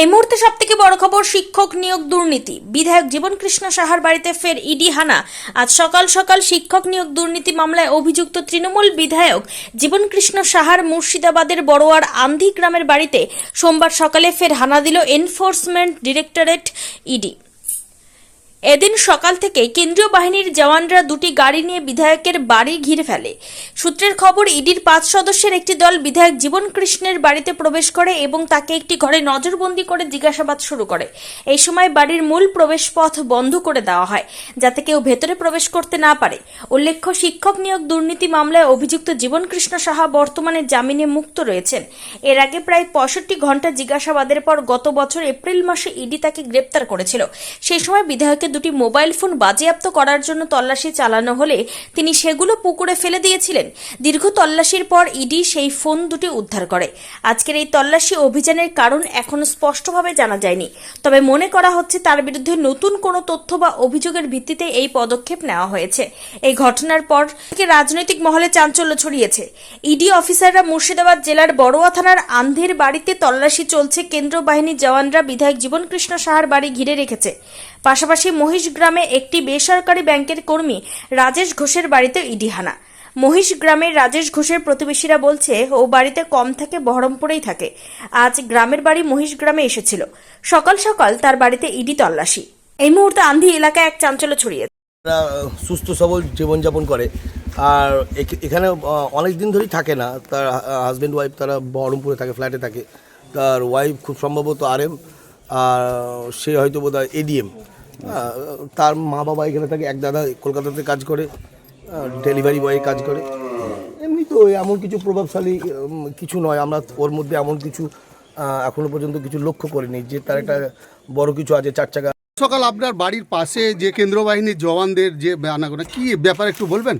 এই মুহূর্তে সব থেকে বড় খবর, শিক্ষক নিয়োগ দুর্নীতি। বিধায়ক জীবন কৃষ্ণ সাহার বাড়িতে ফের ইডি হানা। আজ সকাল সকাল শিক্ষক নিয়োগ দুর্নীতি মামলায় অভিযুক্ত তৃণমূল বিধায়ক জীবন কৃষ্ণ সাহার মুর্শিদাবাদের বড়োয়ার আন্ধি গ্রামের বাড়িতে সোমবার সকালে ফের হানা দিল এনফোর্সমেন্ট ডিরেক্টরেট ইডি। এদিন সকাল থেকে কেন্দ্রীয় বাহিনীর জওয়ানরা দুটি গাড়ি নিয়ে বিধায়কের বাড়ি ঘিরে ফেলে। সূত্রের খবর, ইডির পাঁচ সদস্যের একটি দল বিধায়ক জীবন কৃষ্ণের বাড়িতে প্রবেশ করে এবং তাকে একটি ঘরে নজরবন্দি করে জিজ্ঞাসাবাদ শুরু করে। এই সময় বাড়ির মূল প্রবেশ পথ বন্ধ করে দেওয়া হয়, যাতে কেউ ভেতরে প্রবেশ করতে না পারে। উল্লেখ্য, শিক্ষক নিয়োগ দুর্নীতি মামলায় অভিযুক্ত জীবন কৃষ্ণ সাহা বর্তমানে জামিনে মুক্ত রয়েছেন। এর আগে প্রায় পঁয়ষট্টি ঘণ্টা জিজ্ঞাসাবাদের পর গত বছর এপ্রিল মাসে ইডি তাকে গ্রেপ্তার করেছিল। সেই সময় বিধায়কের দুটি মোবাইল ফোন বাজেয়াপ্ত করার জন্য তল্লাশি চালানো হলে তিনি সেগুলো পুকুরে ফেলে দিয়েছিলেন। দীর্ঘ তল্লাশির পর ইডি সেই ফোন দুটি উদ্ধার করে। আজকের এই তল্লাশি অভিযানের কারণ এখনও স্পষ্টভাবে জানা যায়নি। তবে মনে করা হচ্ছে তার বিরুদ্ধে নতুন কোনো তথ্য বা অভিযোগের ভিত্তিতে এই পদক্ষেপ নেওয়া হয়েছে। এই ঘটনার পর থেকে রাজনৈতিক মহলে চাঞ্চল্য ছড়িয়েছে। ইডি অফিসাররা মুর্শিদাবাদ জেলার বড়ুয়া থানার আন্ধের বাড়িতে তল্লাশি চলছে। কেন্দ্র বাহিনীর জওয়ানরা বিধায়ক জীবনকৃষ্ণ সাহার বাড়ি ঘিরে রেখেছে। পাশাপাশি মহিষ গ্রামে একটি বেসরকারি ব্যাংকের কর্মী রাজেশ ঘোষের বাড়িতে ইডি হানা। মহিষ গ্রামের রাজেশ ঘোষের প্রতিবেশীরা বলছে, ও বাড়িতে কম থাকে, বহরমপুরেই থাকে। আজ গ্রামের বাড়ি মহিষ গ্রামে এসেছিল। সকাল সকাল তার বাড়িতে ইডি তল্লাশি। এই মুহূর্তে আন্ধি এলাকায় এক চাঞ্চল্য ছড়িয়েছে তারা সুস্থ সবল জীবনযাপন করে। আর এখ- এখানে অনেক দিন ধরেই থাকে না। তার হাজব্যান্ড ওয়াইফ তারা বহরমপুরে থাকে ফ্ল্যাটে থাকে। তার ওয়াইফ খুব সম্ভবত আরএম আর সে হয়তো বোধ হয় এডিএম তার মা বাবা এখানে থাকে এক দাদা কলকাতাতে কাজ করে ডেলিভারি বয়ে কাজ করে। এমনি তো এমন কিছু প্রভাবশালী কিছু নয়। আমরা ওর মধ্যে এমন কিছু এখনও পর্যন্ত কিছু লক্ষ্য করিনি যে তার একটা বড় কিছু আছে চার চাকা। সকাল আপনার বাড়ির পাশে যে কেন্দ্র বাহিনীর জওয়ানদের যে আনাগোনা কি ব্যাপার একটু বলবেন?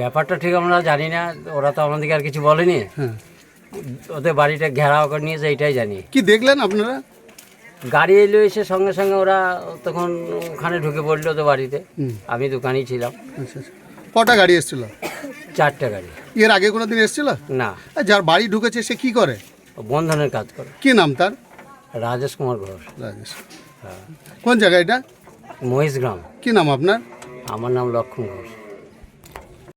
ব্যাপারটা ঠিক আমরা জানি না ওরা তো আমাদেরকে আর কিছু বলেনি। হ্যাঁ। ওদের বাড়িটা ঘেরাও করে নিয়েছে এইটাই জানি। কি দেখলেন আপনারা? গাড়ি এলো এসে সঙ্গে সঙ্গে ওরা তখন ওখানে ঢুকে পড়ল তো বাড়িতে। আমি দোকানেই ছিলাম। আচ্ছা আচ্ছা। কটা গাড়ি এসেছিল? চারটে গাড়ি। এর আগে কোনো দিন এসেছিল? না। আর যার বাড়ি ঢুকেছে সে কি করে? ও বন্ধনের কাজ করে। কি নাম তার? রাজেশ কুমার ঘোষ। রাজেশ। কোন জায়গা এটা? মহিষগ্রাম কি নাম আপনার? আমার নাম লক্ষ্মণ ঘোষ।